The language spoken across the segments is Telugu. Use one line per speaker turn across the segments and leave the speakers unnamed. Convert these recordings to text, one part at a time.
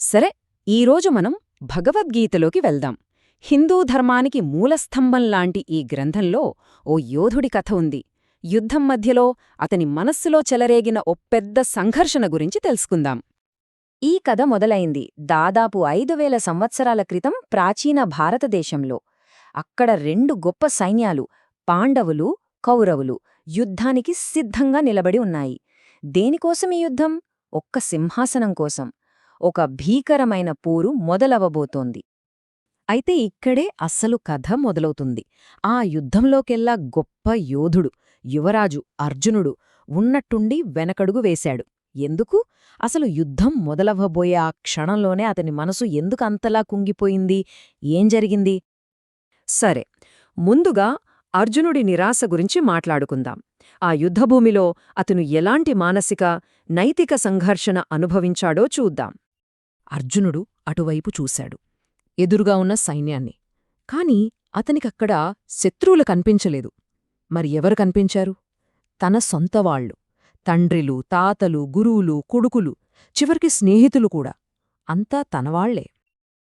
సరే ఈరోజు మనం భగవద్గీతలోకి వెళ్దాం. హిందూ ధర్మానికి మూలస్తంభం లాంటి ఈ గ్రంథంలో ఓ యోధుడి కథ ఉంది. యుద్ధం మధ్యలో అతని మనస్సులో చెలరేగిన ఓ పెద్ద సంఘర్షణ గురించి తెలుసుకుందాం. ఈ కథ మొదలైంది దాదాపు ఐదు వేల సంవత్సరాల క్రితం ప్రాచీన భారతదేశంలో. అక్కడ రెండు గొప్ప సైన్యాలు పాండవులు కౌరవులు యుద్ధానికి సిద్ధంగా నిలబడి ఉన్నాయి. దేనికోసం ఈ యుద్ధం? ఒక్క సింహాసనం కోసం. ఒక భీకరమైన పోరు మొదలవబోతోంది అయితే ఇక్కడే అస్సలు కథ మొదలవుతుంది. ఆ యుద్ధంలోకెల్లా గొప్ప యోధుడు యువరాజు అర్జునుడు ఉన్నట్టుండి వెనకడుగు వేశాడు. ఎందుకు? అసలు యుద్ధం మొదలవ్వబోయే ఆ క్షణంలోనే అతని మనసు ఎందుకు అంతలా కుంగిపోయింది? ఏం జరిగింది? సరే ముందుగా అర్జునుడి నిరాశ గురించి మాట్లాడుకుందాం. ఆ యుద్ధభూమిలో అతను ఎలాంటి మానసిక నైతిక సంఘర్షణ అనుభవించాడో చూద్దాం. అర్జునుడు అటువైపు చూశాడు ఎదురుగా ఉన్న సైన్యాన్ని. కాని అతనికక్కడ శత్రువులు కనిపించలేదు. మరి ఎవరు కనిపించారు? తన సొంతవాళ్ళు తండ్రిలు తాతలు గురువులు కొడుకులు చివరికి స్నేహితులు కూడా. అంతా తనవాళ్ళే.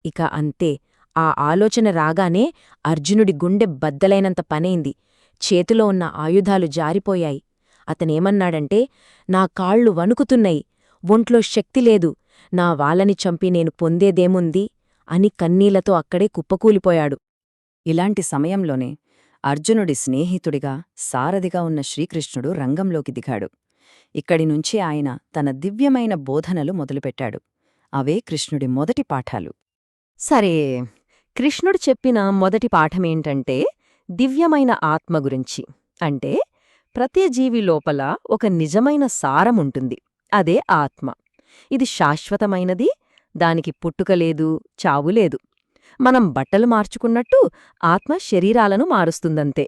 ఇక అంతే. ఆ ఆలోచన రాగానే అర్జునుడి గుండె బద్దలైనంత పనైంది. చేతిలో ఉన్న ఆయుధాలు జారిపోయాయి. అతనేమన్నాడంటే నా కాళ్ళు వణుకుతున్నాయి. ఒంట్లో శక్తి లేదు. నా వాళ్ళని చంపి నేను పొందేదేముంది? అని కన్నీళ్ళతో అక్కడే కుప్పకూలిపోయాడు. ఇలాంటి సమయంలోనే అర్జునుడి స్నేహితుడిగా సారథిగా ఉన్న శ్రీకృష్ణుడు రంగంలోకి దిగాడు. ఇక్కడి నుంచి ఆయన తన దివ్యమైన బోధనలు మొదలుపెట్టాడు. అవే కృష్ణుడి మొదటి పాఠాలు. సరే కృష్ణుడు చెప్పిన మొదటి పాఠమేంటంటే దివ్యమైన ఆత్మ గురించి. అంటే ప్రతి జీవి లోపల ఒక నిజమైన సారముంటుంది. అదే ఆత్మ. ఇది శాశ్వతమైనది దానికి పుట్టుకలేదు చావులేదు మనం బట్టలు మార్చుకున్నట్టు ఆత్మ శరీరాలను మారుస్తుందంతే.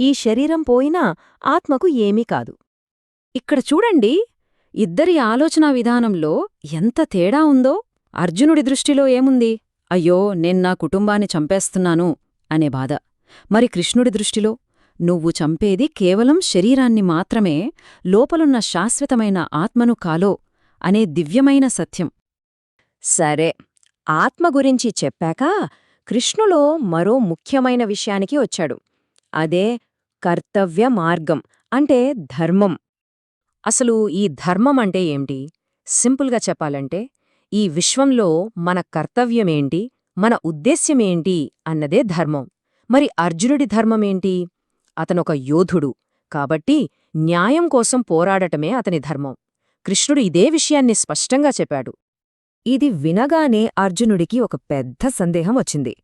ఈ శరీరం పోయినా ఆత్మకు ఏమీ కాదు. ఇక్కడ చూడండి ఇద్దరి ఆలోచనా విధానంలో ఎంత తేడా ఉందో. అర్జునుడి దృష్టిలో ఏముంది? అయ్యో నేన్నా కుటుంబాన్ని చంపేస్తున్నాను అనే బాధ. మరి కృష్ణుడి దృష్టిలో? నువ్వు చంపేది కేవలం శరీరాన్ని మాత్రమే లోపలున్న శాశ్వతమైన ఆత్మను కాలో అనే దివ్యమైన సత్యం. సరే ఆత్మ గురించి చెప్పాక కృష్ణులో మరో ముఖ్యమైన విషయానికి వచ్చాడు. అదే కర్తవ్య మార్గం అంటే ధర్మం. అసలు ఈ ధర్మం అంటే ఏంటి సింపుల్గా చెప్పాలంటే ఈ విశ్వంలో మన కర్తవ్యమేంటి? మన ఉద్దేశ్యమేంటి? అన్నదే ధర్మం. మరి అర్జునుడి ధర్మమేంటి? అతనొక యోధుడు కాబట్టి న్యాయం కోసం పోరాడటమే అతని ధర్మం. కృష్ణుడు ఇదే విషయాన్ని స్పష్టంగా చెప్పాడు. ఇది వినగానే అర్జునుడికి ఒక పెద్ద సందేహం వచ్చింది.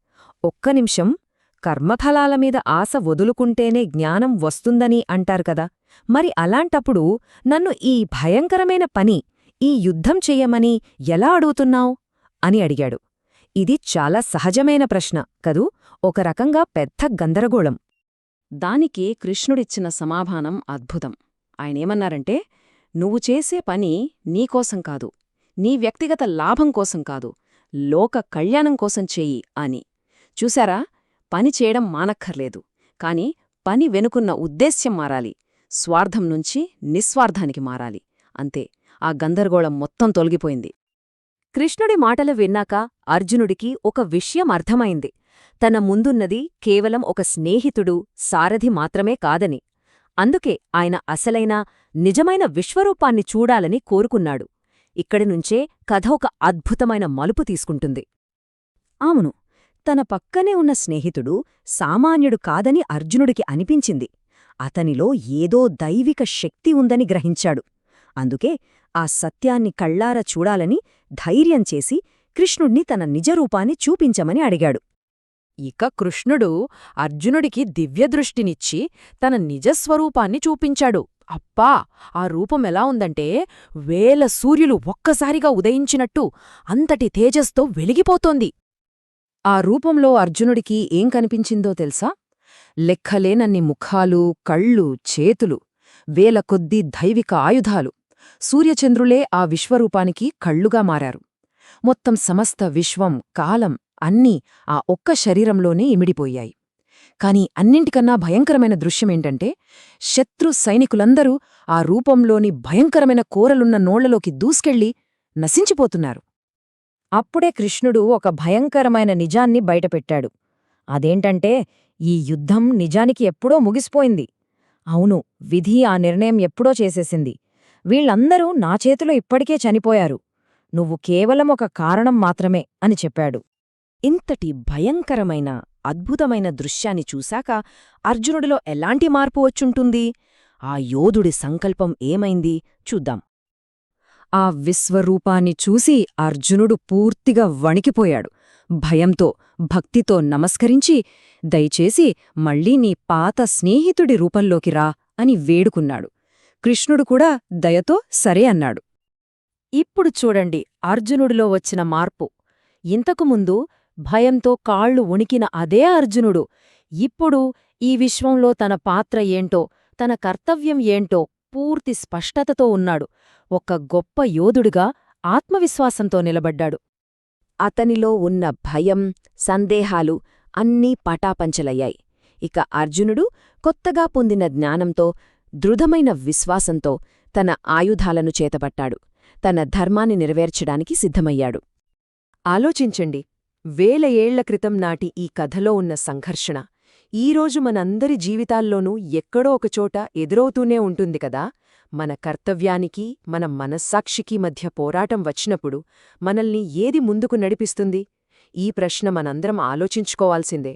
ఒక్క నిమిషం కర్మఫలాల మీద ఆశ వదులుకుంటేనే జ్ఞానం వస్తుందని అంటారు కదా. మరి అలాంటప్పుడు నన్ను ఈ భయంకరమైన పని ఈ యుద్ధం చెయ్యమని ఎలా అడుగుతున్నావు? అని అడిగాడు. ఇది చాలా సహజమైన ప్రశ్న కదూ? ఒక రకంగా పెద్ద గందరగోళం. దానికి కృష్ణుడిచ్చిన సమాధానం అద్భుతం. ఆయనేమన్నారంటే నువ్వు చేసే పని నీకోసం కాదు. నీ వ్యక్తిగత లాభం కోసం కాదు. లోక కళ్యాణం కోసం చెయ్యి అని. చూశారా? పని చేయడం మానక్కర్లేదు. కాని పని వెనుకున్న ఉద్దేశ్యం మారాలి. స్వార్థం నుంచి నిస్వార్థానికి మారాలి. అంతే. ఆ గందరగోళం మొత్తం తొలగిపోయింది. కృష్ణుడి మాటలు విన్నాక అర్జునుడికి ఒక విషయం అర్థమైంది. తన ముందున్నది కేవలం ఒక స్నేహితుడు సారథి మాత్రమే కాదని. అందుకే ఆయన అసలైన నిజమైన విశ్వరూపాన్ని చూడాలని కోరుకున్నాడు. ఇక్కడి నుంచే కథ ఒక అద్భుతమైన మలుపు తీసుకుంటుంది. అవును తన పక్కనే ఉన్న స్నేహితుడు సామాన్యుడు కాదని అర్జునుడికి అనిపించింది. అతనిలో ఏదో దైవిక శక్తి ఉందని గ్రహించాడు. అందుకే ఆ సత్యాన్ని కళ్ళార చూడాలని ధైర్యం చేసి కృష్ణుణ్ణి తన నిజరూపాన్ని చూపించమని అడిగాడు. ఇక కృష్ణుడు అర్జునుడికి దివ్యదృష్టినిచ్చి తన నిజస్వరూపాన్ని చూపించాడు. అప్పా ఆ రూపమెలా ఉందంటే వేల సూర్యులు ఒక్కసారిగా ఉదయించినట్టు అంతటి తేజస్తో వెలిగిపోతోంది. ఆ రూపంలో అర్జునుడికి ఏం కనిపించిందో తెలుసా? లెక్కలేనన్ని ముఖాలు కళ్ళు చేతులు వేల కొద్దీ దైవిక ఆయుధాలు. సూర్యచంద్రులే ఆ విశ్వరూపానికి కళ్ళుగా మారారు. మొత్తం సమస్త విశ్వం కాలం అన్నీ ఆ ఒక్క శరీరంలోనే ఇమిడిపోయాయి. కాని అన్నింటికన్నా భయంకరమైన దృశ్యమేంటంటే శత్రు సైనికులందరూ ఆ రూపంలోని భయంకరమైన కూరలున్న నోళ్ళలోకి దూసుకెళ్ళి నశించిపోతున్నారు.
అప్పుడే కృష్ణుడు ఒక భయంకరమైన నిజాన్ని బయటపెట్టాడు. అదేంటంటే ఈ యుద్ధం నిజానికి ఎప్పుడో ముగిసిపోయింది. అవును విధి ఆ నిర్ణయం ఎప్పుడో చేసేసింది. వీళ్ళందరూ నా చేతిలో ఇప్పటికే చనిపోయారు. నువ్వు కేవలం ఒక కారణం మాత్రమే అని చెప్పాడు.
ఇంతటి భయంకరమైన అద్భుతమైన దృశ్యాన్ని చూశాక అర్జునుడిలో ఎలాంటి మార్పు వచ్చుంటుంది? ఆ యోధుడి సంకల్పం ఏమైంది? చూద్దాం. ఆ విశ్వరూపాన్ని చూసి అర్జునుడు పూర్తిగా వణికిపోయాడు. భయంతో భక్తితో నమస్కరించి దయచేసి మళ్ళీ నీ పాత స్నేహితుడి రూపంలోకి రా అని వేడుకున్నాడు. కృష్ణుడు కూడా దయతో సరే అన్నాడు. ఇప్పుడు చూడండి అర్జునుడిలో వచ్చిన మార్పు. ఇంతకుముందు భయంతో కాళ్ళు వణికిన అదే అర్జునుడు. ఇప్పుడు ఈ విశ్వంలో తన పాత్ర ఏంటో తన కర్తవ్యం ఏంటో పూర్తి స్పష్టతతో ఉన్నాడు. ఒక గొప్ప యోధుడిగా ఆత్మవిశ్వాసంతో నిలబడ్డాడు. అతనిలో ఉన్న భయం సందేహాలు అన్నీ పటాపంచలయ్యాయి. ఇక అర్జునుడు కొత్తగా పొందిన జ్ఞానంతో దృఢమైన విశ్వాసంతో తన ఆయుధాలను చేతబట్టాడు తన ధర్మాన్ని నెరవేర్చడానికి సిద్ధమయ్యాడు. ఆలోచించండి వేల ఏళ్ళ క్రితం నాటి ఈ కథలో ఉన్న సంఘర్షణ. ఈరోజు మనందరి జీవితాల్లోనూ ఎక్కడో ఒకచోట ఎదురవుతూనే ఉంటుంది కదా. మన కర్తవ్యానికి మన మనస్సాక్షికి మధ్య పోరాటం వచ్చినప్పుడు మనల్ని ఏది ముందుకు నడిపిస్తుంది? ఈ ప్రశ్న మనందరం ఆలోచించుకోవాల్సిందే.